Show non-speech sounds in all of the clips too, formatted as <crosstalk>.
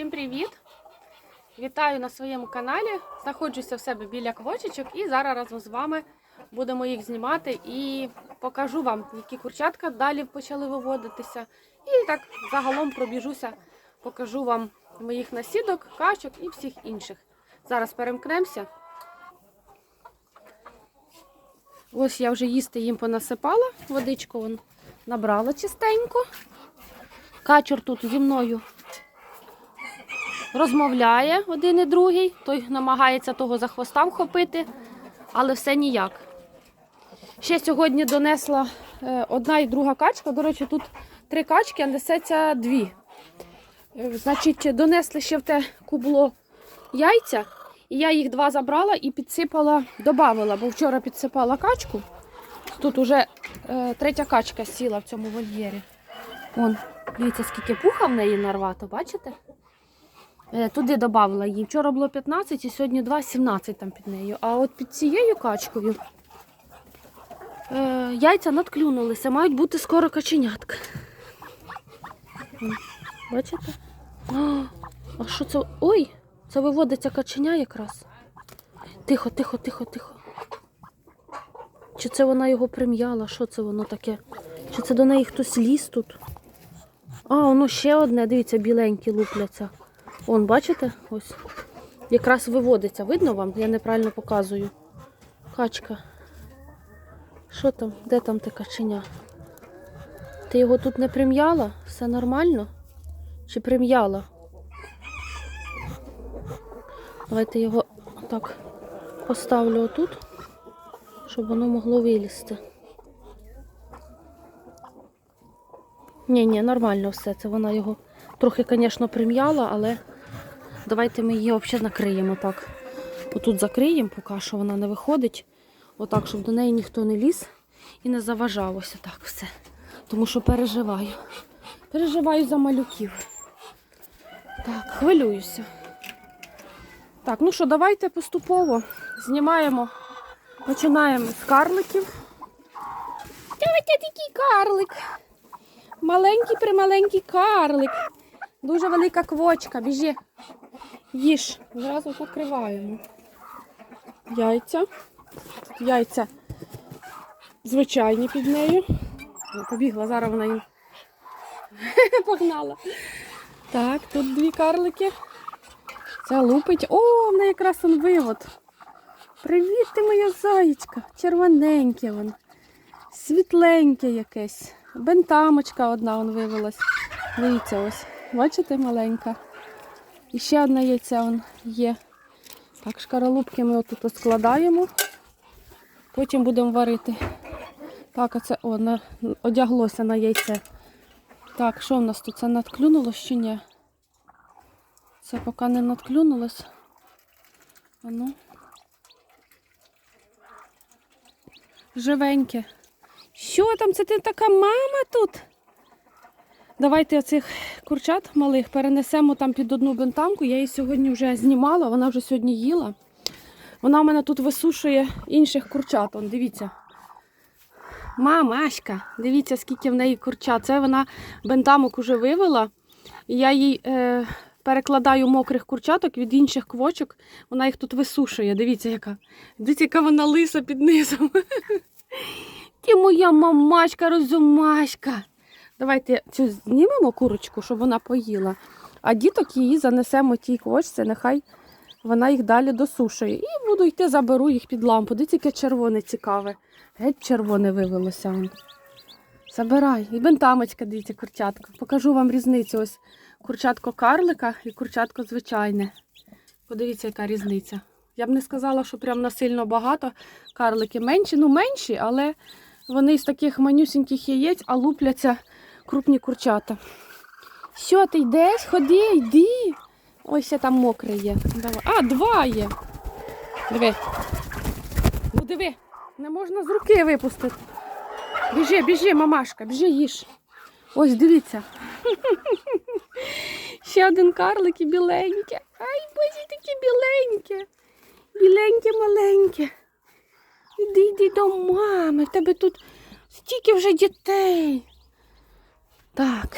Всім привіт! Вітаю на своєму каналі. Знаходжуся в себе біля квочечок і зараз разом з вами будемо їх знімати і покажу вам, які курчатка далі почали виводитися. І так загалом пробіжуся, покажу вам моїх насідок, качок і всіх інших. Зараз перемкнемося. Ось я вже їсти їм понасипала, водичку вон набрала чистенько. Качур тут зі мною розмовляє один і другий, той намагається того за хвоста вхопити, але все ніяк. Ще сьогодні донесла е, одна і друга качка. До речі, тут три качки, а несеться дві. Е, Значить, донесли ще в те кубло яйця, і я їх два забрала і підсипала, додавала, бо вчора підсипала качку. Тут уже е, третя качка сіла в цьому вольєрі. Вон, дивіться, скільки пуха в неї нарвато, бачите? Е, Туди додавала її. Вчора було 15 і сьогодні 2, 17 там під нею. А от під цією качкою е, яйця надклюнулися, мають бути скоро каченятка. Бачите? А що це? Ой, це виводиться каченя якраз. Тихо, тихо, тихо, тихо. Чи це вона його прим'яла? Що це воно таке? Чи це до неї хтось ліз тут? А, воно ще одне, дивіться, біленькі лупляться. Вон, бачите? Ось. Якраз виводиться. Видно вам? Я неправильно показую. Качка. Що там? Де там те каченя? Ти його тут не прим'яла? Все нормально? Чи прим'яла? Давайте його так поставлю отут, щоб воно могло вилізти. Ні, ні, нормально все. Це вона його трохи, звісно, прим'яла, але давайте ми її взагалі накриємо так. Отут закриємо, поки що вона не виходить. Отак, щоб до неї ніхто не ліз і не заважав ось так все. Тому що переживаю. Переживаю за малюків. Так, хвилююся. Так, ну що, давайте поступово знімаємо. Починаємо з карликів. Давайте такий карлик. Маленький прималенький карлик. Дуже велика квочка. Біжи. Їж. Зразу покриваємо. Яйця. Тут Яйця звичайні під нею. Побігла, зараз вона їм <laughs> погнала. Так, тут дві карлики. Це лупить. О, в неї якраз он вивод. Привіт, ти моя заєчка. Червоненьке воно. Світленьке якесь. Бентамочка одна он вивелась. Дивіться ось. Бачите, маленька. І ще одне яйце он є. Так, шкаралупки ми отут складаємо. Потім будемо варити. Так, оце о, на, одяглося на яйце. Так, що в нас тут? Це надклюнуло чи ні? Це поки не надклюнулось. А ну. Живеньке. Що там? Це ти така мама тут? Давайте оцих курчат малих перенесемо там під одну бентамку. Я її сьогодні вже знімала, вона вже сьогодні їла. Вона в мене тут висушує інших курчат. Он, дивіться. Мамашка, дивіться, скільки в неї курчат. Це вона бентамок уже вивела. Я їй е, перекладаю мокрих курчаток від інших квочок. Вона їх тут висушує. Дивіться, яка. Дивіться, яка вона лиса під низом. <laughs> Ти моя мамашка, розумашка. Давайте цю знімемо курочку, щоб вона поїла. А діток її занесемо тій квочці, нехай вона їх далі досушує. І буду йти, заберу їх під лампу. Дивіться, яке червоне цікаве. Геть червоне вивелося. Забирай. І бентамочка, дивіться, курчатка. Покажу вам різницю. Ось курчатко карлика і курчатко звичайне. Подивіться, яка різниця. Я б не сказала, що прям насильно багато. Карлики менші, ну менші, але вони з таких манюсіньких яєць, а лупляться крупні курчата. Що ти йдеш? Ходи, йди. Ось ще там мокре є. Давай. А, два є. Диви. Ну диви, не можна з руки випустити. Біжи, біжи, мамашка, біжи їж. Ось дивіться. <laughs> Ще один карлик і біленьке. Ай, боже, таке біленьке. Біленьке маленьке. Іди, йди до мами. В тебе тут стільки вже дітей. Так.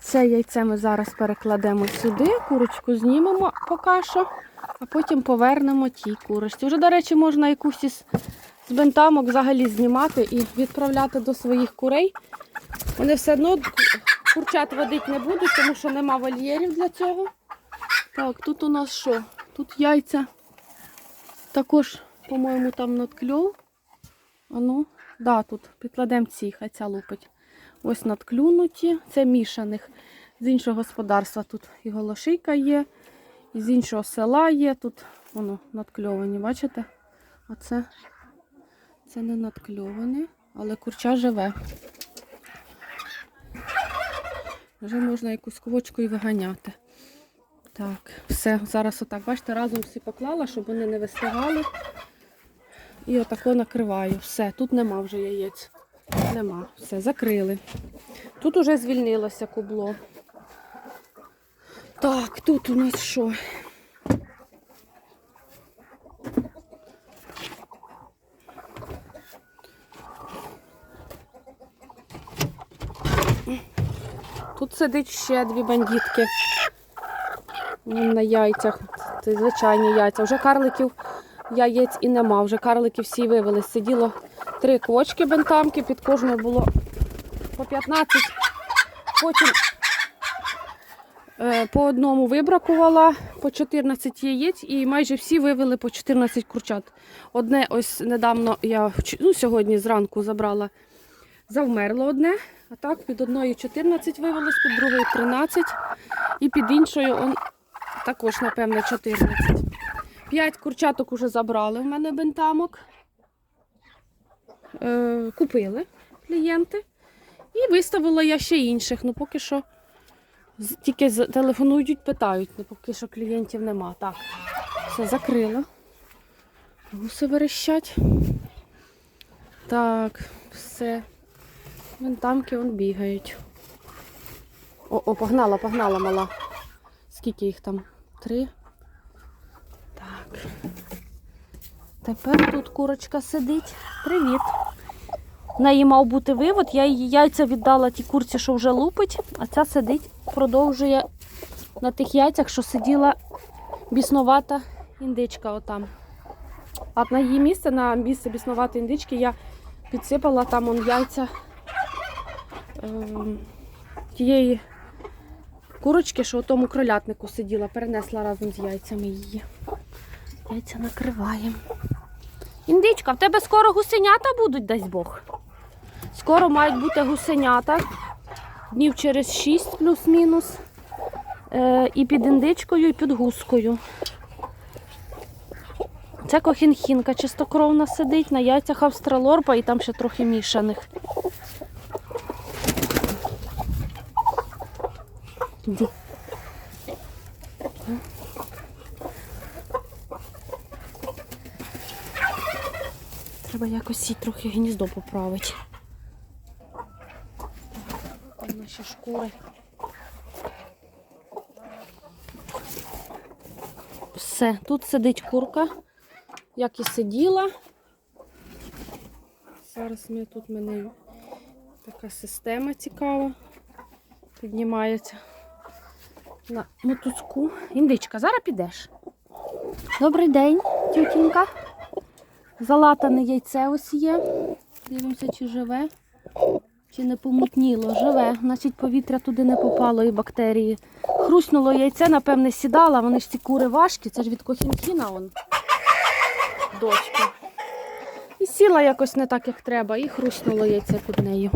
Це яйце ми зараз перекладемо сюди, курочку знімемо поки що, а потім повернемо тій курочці. Вже, до речі, можна якусь із з бентамок взагалі знімати і відправляти до своїх курей. Вони все одно курчат водити не будуть, тому що нема вольєрів для цього. Так, тут у нас що? Тут яйця. Також, по-моєму, там надкльов. А ну, да, тут підкладемо ці, хай ця лупить. Ось надклюнуті. Це мішаних. З іншого господарства тут і голошийка є, і з іншого села є. Тут воно надкльовані, бачите? А це, це не надкльоване, але курча живе. Вже можна якусь квочку і виганяти. Так, все, зараз отак, бачите, разом всі поклала, щоб вони не вистигали. І отако накриваю. Все, тут нема вже яєць. Нема. Все, закрили. Тут уже звільнилося кубло. Так, тут у нас що? Тут сидить ще дві бандитки. Вон На яйцях. Це звичайні яйця. Вже карликів яєць і нема. Вже карлики всі вивели. Сиділо три квочки бентамки, під кожною було по 15. Потім е, по одному вибракувала по 14 яєць і майже всі вивели по 14 курчат. Одне ось недавно я ну, сьогодні зранку забрала, завмерло одне, а так під одною 14 вивелось, під другою 13 і під іншою он, також, напевно, 14. П'ять курчаток уже забрали в мене бентамок. Е, купили клієнти. І виставила я ще інших. Ну, поки що тільки телефонують, питають, ну, поки що клієнтів нема. Так, все закрила. Гуси верещать. Так, все. Бентамки вон бігають. О, о, погнала, погнала мала. Скільки їх там? Три. Тепер тут курочка сидить. Привіт. В неї мав бути вивод, я її яйця віддала тій курці, що вже лупить, а ця сидить, продовжує на тих яйцях, що сиділа біснувата індичка отам. А на її місце, на місце біснуватої індички, я підсипала там он яйця ем, тієї курочки, що у тому кролятнику сиділа, перенесла разом з яйцями її. Яйця накриваємо. Індичка, в тебе скоро гусенята будуть, дасть Бог. Скоро мають бути гусенята. Днів через 6 плюс-мінус. Е, і під індичкою, і під гускою. Це кохінхінка чистокровна сидить, на яйцях австралорпа і там ще трохи мішаних. Іди. Треба якось їй трохи гніздо поправити. Там наші шкури. Все, тут сидить курка, як і сиділа. Зараз ми тут мене така система цікава. Піднімається на мотузку. Індичка, зараз підеш. Добрий день, тютінька. Залатане яйце ось є. Дивимося, чи живе, чи не помутніло. Живе. Значить, повітря туди не попало і бактерії. Хруснуло яйце, напевне, сідала. Вони ж ці кури важкі, це ж від кохінхіна он. Дочки. І сіла якось не так, як треба, і хруснуло яйце під нею.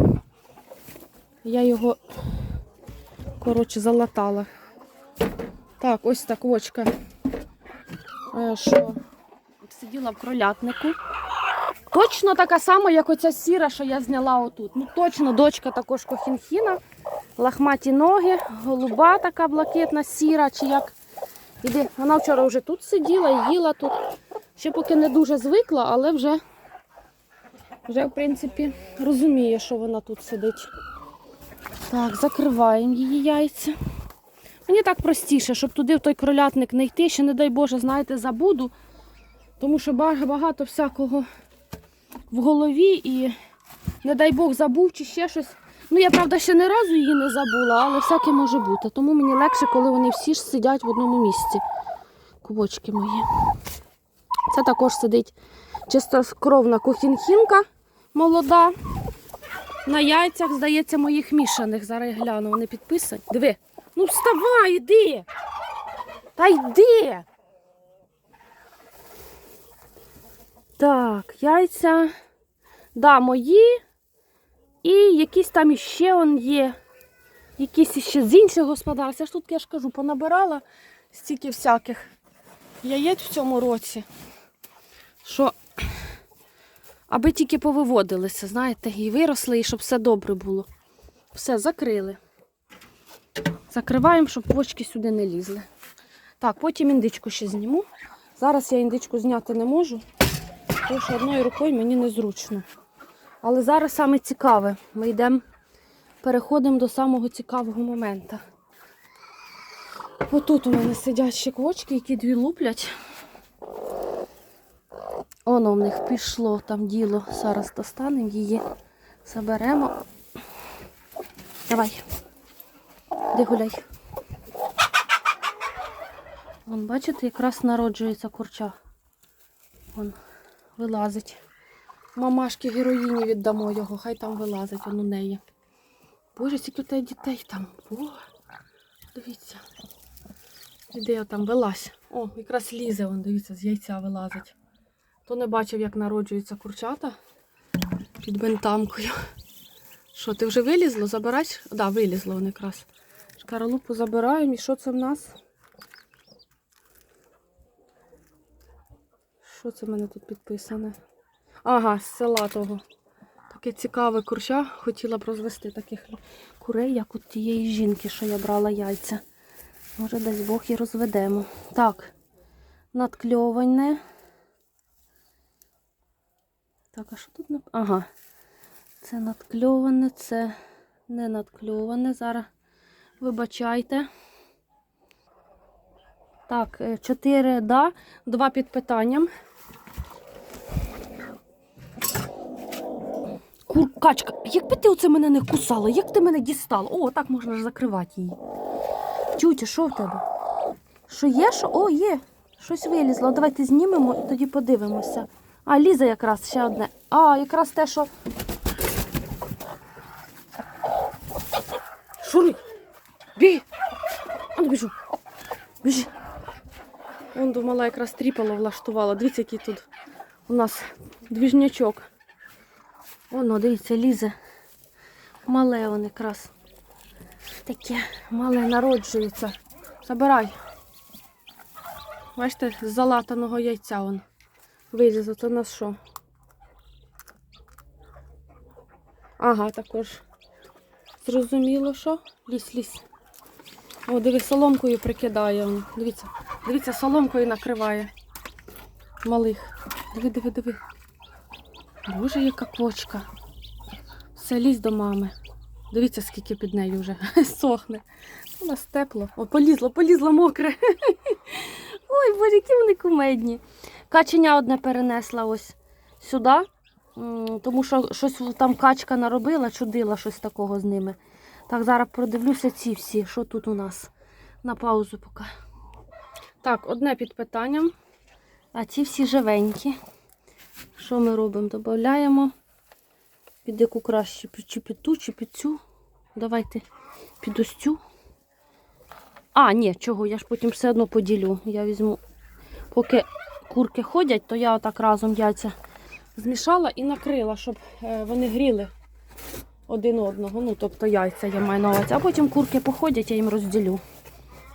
Я його, коротше, залатала. Так, ось так очка. Що сиділа в кролятнику. Точно така сама, як оця сіра, що я зняла отут. Ну точно дочка також кохінхіна. Лахматі ноги, голуба така блакитна, сіра, чи як. Іди. Вона вчора вже тут сиділа і їла тут. Ще поки не дуже звикла, але вже, вже в принципі, розуміє, що вона тут сидить. Так, закриваємо її яйця. Мені так простіше, щоб туди в той кролятник не йти, ще, не дай Боже, знаєте, забуду. Тому що багато всякого в голові і, не дай Бог, забув чи ще щось. Ну, я, правда, ще не разу її не забула, але всяке може бути. Тому мені легше, коли вони всі ж сидять в одному місці. Кубочки мої. Це також сидить чистокровна кухінхінка молода. На яйцях, здається, моїх мішаних. Зараз я гляну, вони підписані. Диви. Ну вставай, іди. Та йди. Так, яйця. Да, мої. І якісь там іще он є. Якісь іще з інших господарств. Я ж тут, я ж кажу, понабирала стільки всяких яєць в цьому році. Що аби тільки повиводилися, знаєте, і виросли, і щоб все добре було. Все, закрили. Закриваємо, щоб почки сюди не лізли. Так, потім індичку ще зніму. Зараз я індичку зняти не можу, тому що одною рукою мені незручно. Але зараз саме цікаве. Ми йдемо, переходимо до самого цікавого моменту. Отут у мене сидять ще квочки, які дві луплять. Воно в них пішло там діло. Зараз достанемо її, заберемо. Давай. Де гуляй. Вон, бачите, якраз народжується курча. Вон, вилазить. Мамашки героїні віддамо його, хай там вилазить, у неї. Боже, скільки тебе дітей там. О, дивіться. Іде я там вилазь. О, якраз лізе, вон, дивіться, з яйця вилазить. Хто не бачив, як народжуються курчата під бентамкою. Що, ти вже вилізло? Забираєш? Так, да, вилізло вони якраз. Шкаралупу забираємо. І що це в нас? Що це в мене тут підписане? Ага, з села того. Таке цікаве курча. Хотіла б розвести таких курей, як у тієї жінки, що я брала яйця. Може, десь Бог і розведемо. Так, надкльоване. Так, а що тут? Ага. Це надкльоване, це не надкльоване. Зараз вибачайте. Так, е, чотири да, два під питанням. Куркачка, якби ти оце мене не кусала, як ти мене дістала? О, так можна ж закривати її. Чуті, що в тебе? Що є? Що? О, є. Щось вилізло. Давайте знімемо і тоді подивимося. А, лізе якраз ще одне. А, якраз те, що. Шуруй! Бій! А ну біжу. Біжи. Вон думала, якраз тріпало влаштувала. Дивіться, який тут у нас двіжнячок. Воно, дивіться, лізе. Мале он якраз. Таке мале народжується. Забирай. Бачите, з залатаного яйця он. Вилізо, це у нас що? Ага, також. Зрозуміло, що? Лізь, лізь. О, диви, соломкою прикидає. Дивіться, дивіться, соломкою накриває. Малих. Диви, диви, диви. Боже, яка квочка. Все, лізь до мами. Дивіться, скільки під нею вже <laughs> сохне. У нас тепло. О, полізло, полізло мокре. <laughs> Ой, боже, які вони кумедні. Каченя одне перенесла ось сюди, тому що щось там качка наробила, чудила щось такого з ними. Так, зараз продивлюся ці всі, що тут у нас. На паузу поки. Так, одне під питанням. А ці всі живенькі. Що ми робимо? Додаємо під яку краще, чи під ту, чи під цю. Давайте під ось цю. А, ні, чого, я ж потім все одно поділю. Я візьму, поки курки ходять, то я отак разом яйця змішала і накрила, щоб е, вони гріли один одного. Ну, тобто яйця я маю на увазі. А потім курки походять, я їм розділю.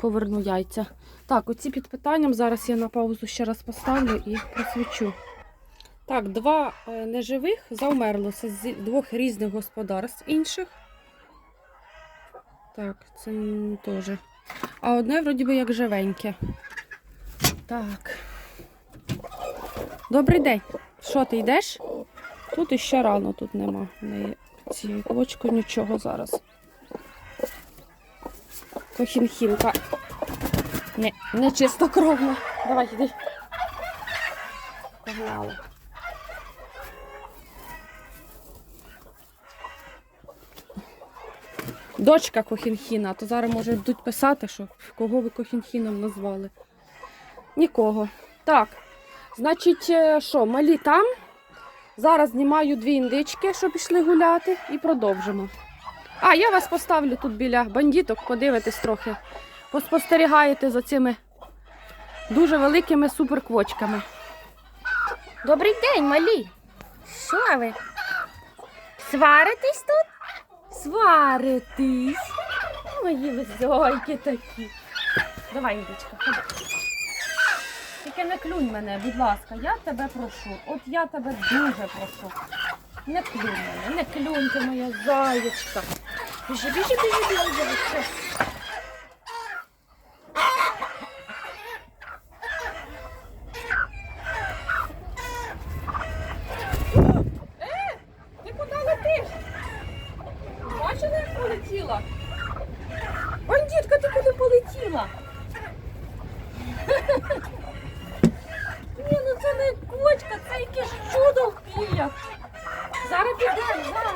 Поверну яйця. Так, оці під питанням. Зараз я на паузу ще раз поставлю і просвічу. Так, два е, неживих завмерло. Це з двох різних господарств інших. Так, це теж. А одне, вроді би, як живеньке. Так. Добрий день. Що ти йдеш? Тут іще рано, тут нема. Цієї квочки нічого зараз. Кохінхінка. Не, не чистокровна. Давай, йди. Погнали. Дочка Кохінхіна, то зараз може будуть писати, що кого ви Кохінхіном назвали. Нікого. Так, значить, е, що, малі там. Зараз знімаю дві індички, що пішли гуляти, і продовжимо. А, я вас поставлю тут біля бандіток, подивитесь трохи. Поспостерігаєте за цими дуже великими суперквочками. Добрий день, малі. Що ви? Сваритесь тут? Сваритись. Мої везойки такі. Давай, індичка, ходи. Тільки не клюнь мене, будь ласка, я тебе прошу. От я тебе дуже прошу. Не клюнь мене, не клюнь ти моя заєчка. Біжи, біжи, біжи, біжи, біжи. Все. Е, ти куди летиш? Бачила, як полетіла? Бандітка, ти куди полетіла? Ні, ну це не кочка, це якесь чудо в пір'ях. Зараз підемо, зараз.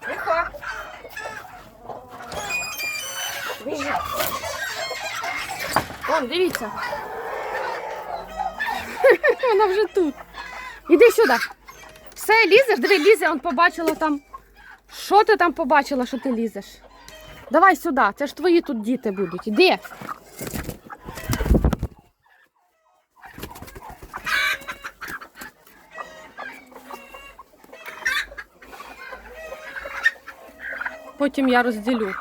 Тихо. Біжи. Вон, дивіться. <laughs> Вона вже тут. Іди сюди. Все, лізеш? Диви, лізе, он побачила там. Що ти там побачила, що ти лізеш? Давай сюди, це ж твої тут діти будуть. Іди. Потім я розділю.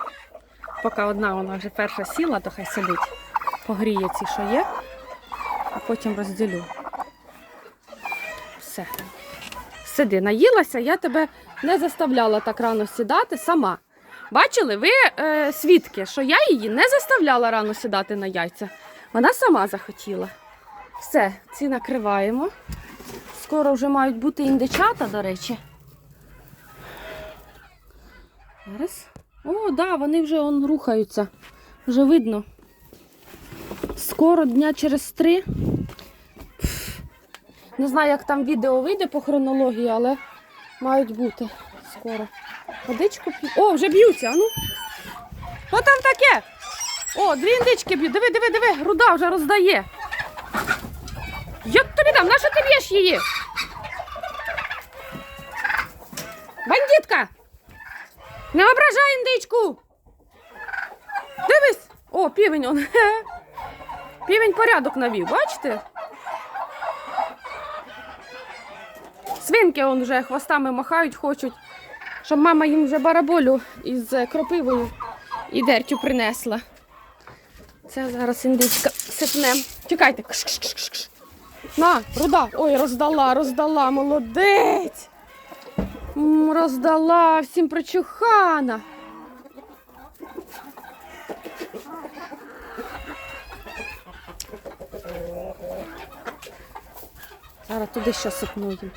Поки одна вона вже перша сіла, то хай сидить. Погріє ці, що є, а потім розділю. Все. Сиди, наїлася, я тебе не заставляла так рано сідати сама. Бачили, ви е, свідки, що я її не заставляла рано сідати на яйця. Вона сама захотіла. Все, ці накриваємо. Скоро вже мають бути індичата, до речі. Зараз. О, да, вони вже он рухаються. Вже видно. Скоро дня через три. Не знаю, як там відео вийде по хронології, але мають бути скоро. Водичку п'ю. О, вже б'ються, а ну. Що там таке? О, дві індички б'ють. Диви, диви, диви, груда вже роздає. Як тобі дам? Нащо ти б'єш її? Бандитка! Не ображай індичку! Дивись! О, півень он. <laughs> Півень порядок навів, бачите? Свинки он вже хвостами махають, хочуть, щоб мама їм вже бараболю із е, кропивою і дертю принесла. Це зараз індичка сипнем. Чекайте. На, руда. Ой, роздала, роздала, молодець. Роздала всім прочухана. Зараз туди ще сипну їм.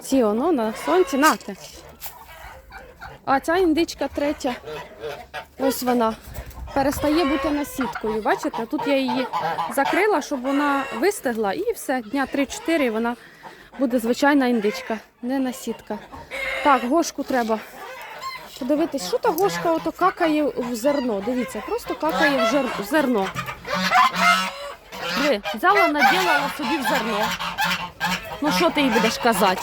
Ці воно на сонці нате. А ця індичка третя. Ось вона. Перестає бути насіткою. Бачите? Тут я її закрила, щоб вона вистигла, і все, дня 3-4 вона буде звичайна індичка, не насітка. Так, гошку треба. Подивитись, що та гошка ото какає в зерно. Дивіться, просто какає в, зерно. Взяла, наділила собі в зерно. Ну що ти їй будеш казати?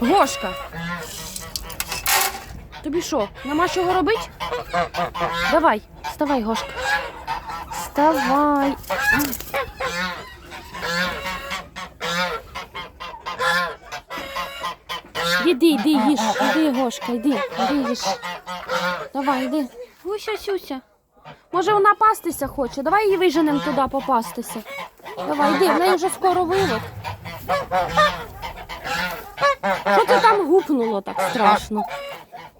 Гошка. Тобі що, нема чого робити? Давай, вставай, Гошка. Вставай. Іди, іди, їж, іди, Гошка, йди, іди, їж. Давай, йди. Гуся, сюся. Може вона пастися хоче? Давай її виженемо туди попастися. Давай, йди, в неї вже скоро вилок. Що ти там гупнуло так страшно?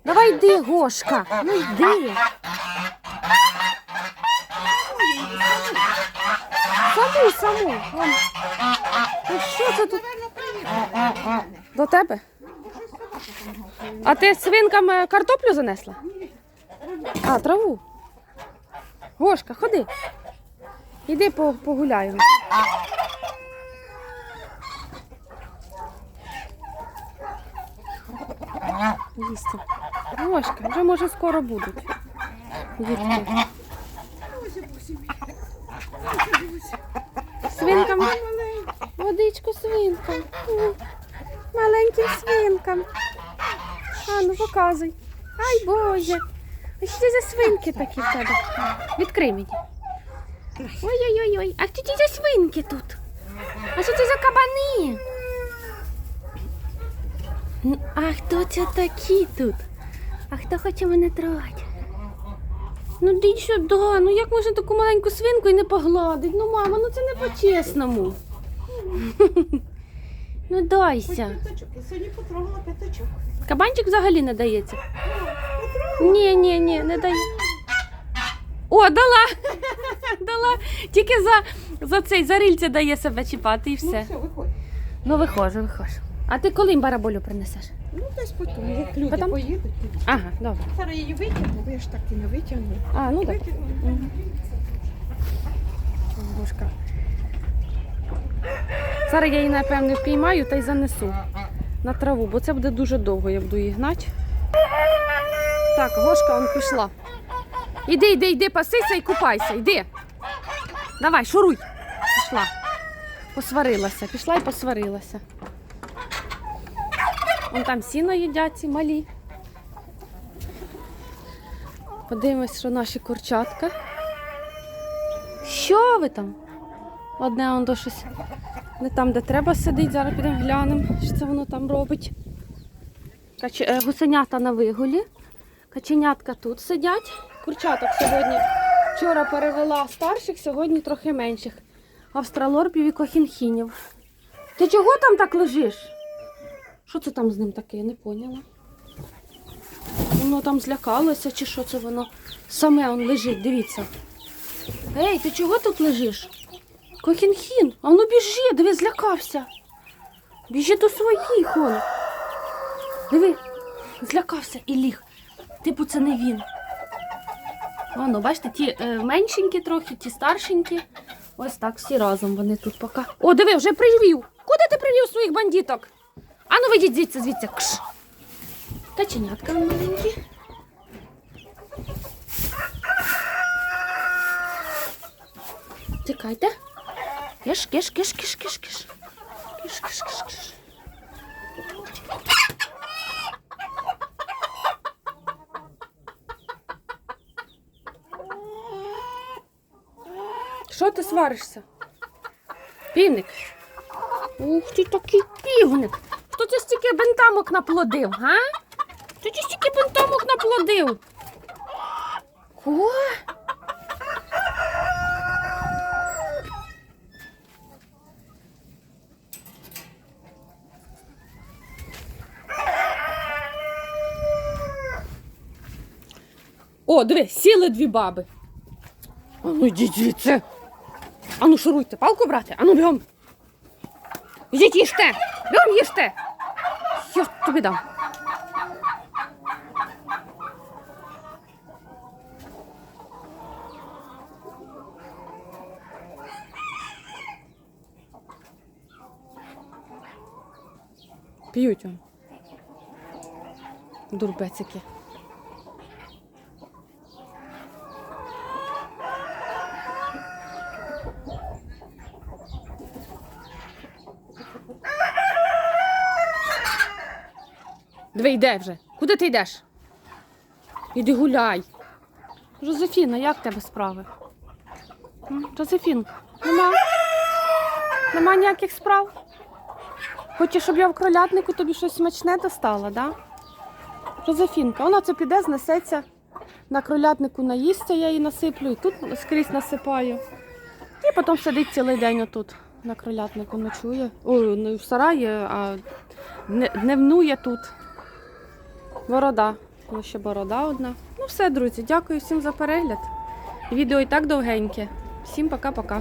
Давай йди, Гошка. Ну йди. Саму, саму. Ну що це тут? До тебе? А ти свинкам е, картоплю занесла? А, траву. Гошка, ходи. Іди погуляємо. Їсти. Гошка, вже може скоро будуть. Дітки. Свинкам. Водичку свинкам. Маленьким свинкам. А, ну показуй. Ай Боже. А що це за свинки такі в тебе? Відкрий мені. Ой-ой-ой, а що це за свинки тут? А що це за кабани? Ну, А хто це такі тут? А хто хоче мене трогати? Ну йди сюди, ну як можна таку маленьку свинку і не погладить? Ну, мама, ну це не по-чесному. <laughs> Ну дайся. Сьогодні потрогала п'ятачок. Кабанчик взагалі не дається. Ні, ні, ні, не дає. О, дала! <laughs> дала. Тільки за, за цей за рильце дає себе чіпати і Ну все. все, виходь. Ну виходжу, виходжу. А ти коли їм бараболю принесеш? Ну десь потім, як люди Потім? поїдуть. Ага, добре. Зараз її витягну, бо я ж так і не витягну. А, ну так. Витягну. Мгм. Зараз я її, напевне, впіймаю та й занесу на траву, бо це буде дуже довго, я буду її гнати. Так, Гошка он пішла. Іди, йди, йди, пасися і купайся, йди. Давай, шуруй. Пішла. Посварилася, пішла і посварилася. Вон там сіно їдять ці малі. Подивимось, що наші курчатка. Що ви там? Одне он до щось не там, де треба сидить. Зараз підемо глянемо, що це воно там робить. Е, Гусенята на вигулі. Каченятка тут сидять. Курчаток сьогодні вчора перевела старших, сьогодні трохи менших. Австралорпів і кохінхінів. Ти чого там так лежиш? Що це там з ним таке? Я не поняла. Воно там злякалося, чи що це воно саме он лежить, дивіться. Ей, ти чого тут лежиш? Кохінхін, а ну біжи, диви, злякався. Біжи до своїх он. Диви, злякався і ліг. Типу, це не він. Воно, бачите, ті е, меншенькі трохи, ті старшенькі. Ось так, всі разом вони тут поки. О, диви, вже привів. Куди ти привів своїх бандиток? Ану, вийдіть звідси, звідси. Кш. Каченятка маленькі. Тікайте. Киш, киш, киш, киш, киш, киш. Киш, киш, киш, киш. Що ти сваришся? Півник. Ух ти такий півник. Хто це стільки бентамок наплодив, га? Хто це стільки бентамок наплодив? О! О, диви, сіли дві баби. А ну йдіть звідси. А ну шуруйте, палку брати, а ну бігом. Ідіть їжте! Бігом їжте! Я тобі дам. П'ють он. Дурбецики. Диви, йде вже. Куди ти йдеш? Іди гуляй. Жозефіна, як в тебе справи? М? Жозефін, нема? Нема ніяких справ? Хочеш, щоб я в кролятнику тобі щось смачне достала, да? Жозефінка, вона це піде, знесеться. На кролятнику наїсться, я її насиплю, і тут скрізь насипаю. І потім сидить цілий день отут на кролятнику ночує. Ой, в сараї, а дневнує тут. Борода. Ну, ще борода одна. Ну все, друзі, дякую всім за перегляд. Відео і так довгеньке. Всім пока-пока.